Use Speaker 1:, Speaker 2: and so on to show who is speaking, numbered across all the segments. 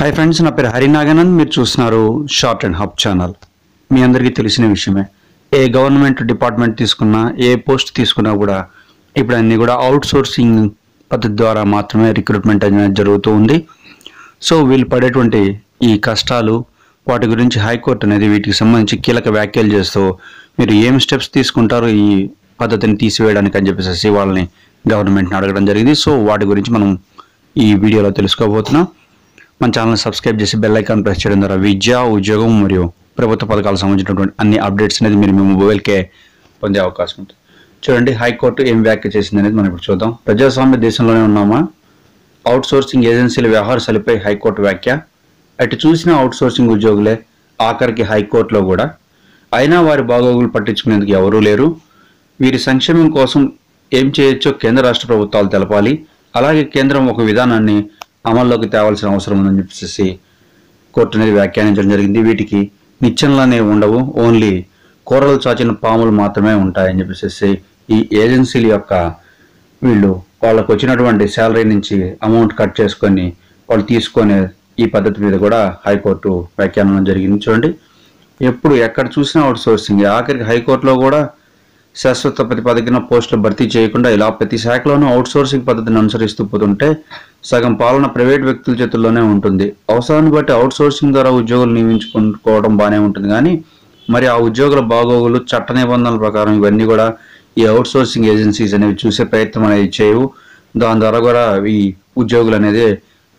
Speaker 1: Hi friends నా పేరు హరినాగనంద్. మీరు చూస్తున్నారు షార్ట్ అండ్ హబ్ ఛానల్. మీ అందరికీ తెలిసిన విషయమే ఏ గవర్నమెంట్ డిపార్ట్మెంట్ తీసుకున్నా ఏ పోస్ట్ తీసుకున్నా కూడా ఇప్పుడు అన్ని కూడా అవుట్ సోర్సింగ్ పద్ధతి ద్వారా మాత్రమే రిక్రూట్మెంట్ అనేది జరుగుతూ ఉంది. సో వీళ్ళు పడేటువంటి ఈ కష్టాలు వాటి గురించి హైకోర్టు అనేది వీటికి సంబంధించి కీలక వ్యాఖ్యలు చేస్తూ మీరు ఏం స్టెప్స్ తీసుకుంటారు ఈ పద్ధతిని తీసివేయడానికి అని చెప్పేసి వాళ్ళని గవర్నమెంట్ని అడగడం జరిగింది. సో వాటి గురించి మనం ఈ వీడియోలో తెలుసుకోబోతున్నాం. మన ఛానల్ సబ్స్క్రైబ్ చేసి బెల్ ఐకాన్ ప్రెస్ చేయడం ద్వారా విద్య ఉద్యోగం మరియు ప్రభుత్వ పథకాలకు సంబంధించినటువంటి అన్ని అప్డేట్స్ అనేది మీరు మీ మొబైల్కే పొందే అవకాశం ఉంటుంది. చూడండి హైకోర్టు ఏం వ్యాఖ్య చేసింది అనేది మనం ఇప్పుడు చూద్దాం. ప్రజాస్వామ్య దేశంలోనే ఉన్నామా? అవుట్ సోర్సింగ్ ఏజెన్సీల వ్యవహారశైలిపై హైకోర్టు వ్యాఖ్య. అటు చూసిన అవుట్ సోర్సింగ్ ఉద్యోగులే ఆఖరికి హైకోర్టులో కూడా. అయినా వారి బాగోగులు పట్టించుకునేందుకు ఎవరూ లేరు. వీరి సంక్షేమం కోసం ఏం చేయొచ్చో కేంద్ర రాష్ట్ర ప్రభుత్వాలు తెలపాలి. అలాగే కేంద్రం ఒక విధానాన్ని అమల్లోకి తేవాల్సిన అవసరం ఉందని చెప్పేసి కోర్టు అనేది వ్యాఖ్యానించడం జరిగింది. వీటికి నిచ్చెనలు అనేవి ఉండవు. ఓన్లీ కూరలు చాచిన పాములు మాత్రమే ఉంటాయని చెప్పేసి ఈ ఏజెన్సీల యొక్క వీళ్ళు వాళ్ళకు వచ్చినటువంటి శాలరీ నుంచి అమౌంట్ కట్ చేసుకొని వాళ్ళు తీసుకునే ఈ పద్ధతి మీద కూడా హైకోర్టు వ్యాఖ్యానం జరిగింది. చూడండి ఎప్పుడు ఎక్కడ చూసినా అవుట్ సోర్సింగ్. ఆఖరికి హైకోర్టులో కూడా శాశ్వత ప్రతిపాదికన పోస్టులు భర్తీ చేయకుండా ఇలా ప్రతి శాఖలోనూ అవుట్సోర్సింగ్ పద్ధతిని అనుసరిస్తూ పోతుంటే సగం పాలన ప్రైవేట్ వ్యక్తుల చేతుల్లోనే ఉంటుంది. అవసరాన్ని బట్టి అవుట్ సోర్సింగ్ ద్వారా ఉద్యోగులు నియమించుకోవడం బాగానే ఉంటుంది కానీ మరి ఆ ఉద్యోగుల బాగోగులు చట్ట నిబంధనల ప్రకారం ఇవన్నీ కూడా ఈ అవుట్ సోర్సింగ్ ఏజెన్సీస్ అనేవి చూసే ప్రయత్నం అనేది చేయవు. దాని ద్వారా కూడా ఈ ఉద్యోగులు అనేది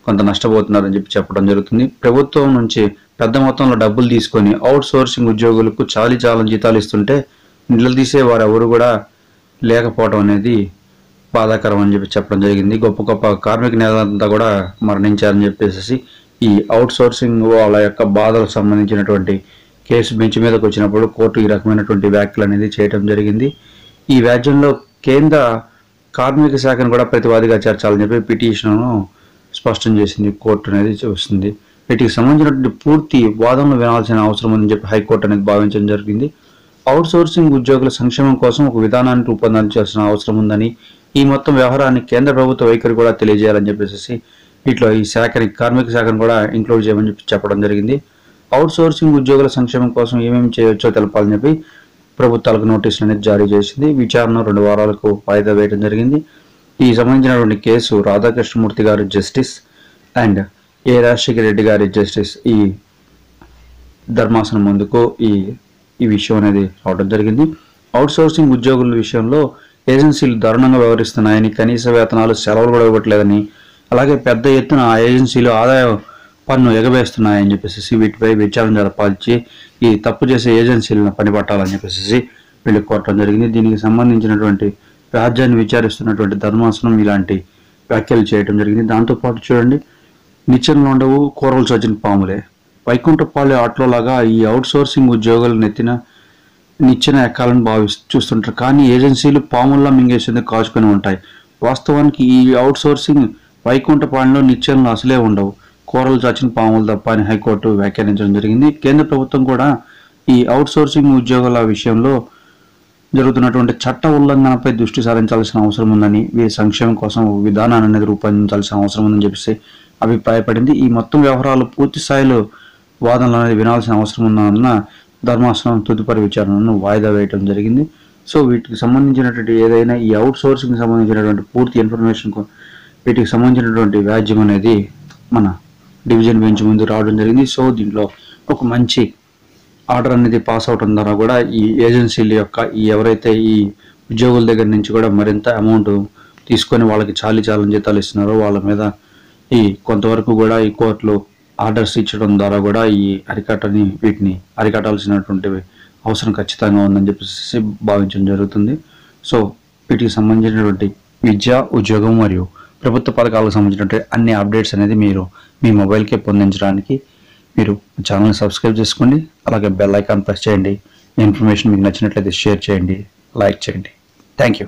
Speaker 1: కొంత నష్టపోతున్నారని చెప్పి చెప్పడం జరుగుతుంది. ప్రభుత్వం నుంచి పెద్ద మొత్తంలో డబ్బులు తీసుకొని అవుట్ సోర్సింగ్ ఉద్యోగులకు చాలీ చాలా జీతాలు ఇస్తుంటే నిలదీసే వారు ఎవరు కూడా లేకపోవడం అనేది బాధాకరం అని చెప్పి చెప్పడం జరిగింది. గొప్ప గొప్ప కార్మిక నేతలంతా కూడా మరణించారని చెప్పేసి ఈ అవుట్ సోర్సింగ్ వాళ్ళ యొక్క బాధలకు సంబంధించినటువంటి కేసు బెంచ్ మీదకి వచ్చినప్పుడు కోర్టు ఈ రకమైనటువంటి వ్యాఖ్యలు అనేది చేయడం జరిగింది. ఈ వ్యాజ్యంలో కేంద్ర కార్మిక శాఖను కూడా ప్రతివాదిగా చేర్చాలని చెప్పి పిటిషన్ను స్పష్టం చేసింది. కోర్టు అనేది చూస్తుంది. వీటికి సంబంధించినటువంటి పూర్తి వాదనలు వినాల్సిన అవసరం ఉందని చెప్పి హైకోర్టు అనేది భావించడం జరిగింది. అవుట్సోర్సింగ్ ఉద్యోగుల సంక్షేమం కోసం ఒక విధానాన్ని రూపొందించాల్సిన అవసరం ఉందని ఈ మొత్తం వ్యవహారాన్ని కేంద్ర ప్రభుత్వ వైఖరి కూడా తెలియజేయాలని చెప్పేసి వీటిలో ఈ శాఖని కార్మిక శాఖను కూడా ఇంక్లూడ్ చేయమని చెప్పి చెప్పడం జరిగింది. అవుట్సోర్సింగ్ ఉద్యోగుల సంక్షేమం కోసం ఏమేమి చేయొచ్చో తెలపాలని చెప్పి ప్రభుత్వాలకు నోటీసులు అనేది జారీ చేసింది. విచారణ రెండు వారాలకు వాయిదా వేయడం జరిగింది. ఈ సంబంధించినటువంటి కేసు రాధాకృష్ణమూర్తి గారు justice and A Rajasekhara Reddy గారి జస్టిస్ ఈ ధర్మాసనం ముందుకు ఈ ఈ విషయం అనేది రావడం జరిగింది. అవుట్సోర్సింగ్ ఉద్యోగుల విషయంలో ఏజెన్సీలు దారుణంగా వ్యవహరిస్తున్నాయని కనీస వేతనాలు సెలవులు కూడా ఇవ్వట్లేదని అలాగే పెద్ద ఎత్తున ఆ ఏజెన్సీలు ఆదాయ పన్ను ఎగవేస్తున్నాయని చెప్పేసి వీటిపై విచారణ జరపాల్చి ఈ తప్పు చేసే ఏజెన్సీలను పనిపట్టాలని చెప్పేసి వీళ్ళు కోరటం జరిగింది. దీనికి సంబంధించినటువంటి రాజ్యాన్ని విచారిస్తున్నటువంటి ధర్మాసనం ఇలాంటి వ్యాఖ్యలు చేయడం జరిగింది. దాంతోపాటు చూడండి నిచ్చెనలు ఉండవు కూరలు చచ్చిన పాములే. వైకుంఠపాలె ఆటలో లాగా ఈ అవుట్ సోర్సింగ్ నెత్తిన నిచ్చిన ఎక్కాలని భావి చూస్తుంటారు. కానీ ఏజెన్సీలు పాముల్లా మింగేసేందుకు కాచుకొని ఉంటాయి. వాస్తవానికి ఈ అవుట్ సోర్సింగ్ వైకుంఠపాలెంలో నిచ్చెనలు అసలే ఉండవు. కూరలు చాచిన పాములు తప్ప అని హైకోర్టు వ్యాఖ్యానించడం జరిగింది. కేంద్ర ప్రభుత్వం కూడా ఈ అవుట్ సోర్సింగ్ విషయంలో జరుగుతున్నటువంటి చట్ట ఉల్లంఘనపై దృష్టి సారించాల్సిన అవసరం ఉందని వీరి సంక్షేమం కోసం విధానాన్ని అనేది రూపొందించాల్సిన అవసరం ఉందని చెప్పేసి అభిప్రాయపడింది. ఈ మొత్తం వ్యవహారాలు పూర్తి స్థాయిలో వాదనలు అనేది వినాల్సిన అవసరం ఉన్నందున ధర్మాసనం తదుపరి విచారణను వాయిదా వేయడం జరిగింది. సో వీటికి సంబంధించినటువంటి ఏదైనా ఈ అవుట్ సోర్సింగ్ సంబంధించినటువంటి పూర్తి ఇన్ఫర్మేషన్ వీటికి సంబంధించినటువంటి వ్యాజ్యం అనేది మన డివిజన్ బెంచ్ ముందు రావడం జరిగింది. సో దీంట్లో ఒక మంచి ఆర్డర్ అనేది పాస్ అవడం ద్వారా కూడా ఈ ఏజెన్సీల యొక్క ఈ ఎవరైతే ఈ ఉద్యోగుల దగ్గర నుంచి కూడా మరింత అమౌంట్ తీసుకొని వాళ్ళకి చాలీ చాలని జీతాలు ఇస్తున్నారో వాళ్ళ మీద ఈ కొంతవరకు కూడా ఈ కోర్టులు ఆర్డర్స్ ఇచ్చడం ద్వారా కూడా ఈ అరికట్టని వీటిని అరికట్టాల్సినటువంటి అవసరం ఖచ్చితంగా ఉందని చెప్పేసి భావించడం జరుగుతుంది. సో వీటికి సంబంధించినటువంటి విద్య ఉద్యోగం మరియు ప్రభుత్వ పథకాలకు సంబంధించినటువంటి అన్ని అప్డేట్స్ అనేది మీరు మీ మొబైల్కే పొందించడానికి మీరు ఛానల్ని సబ్స్క్రైబ్ చేసుకోండి. అలాగే బెల్ ఐకాన్ ప్రెస్ చేయండి. ఇన్ఫర్మేషన్ మీకు నచ్చినట్లయితే షేర్ చేయండి. లైక్ చేయండి. Thank you.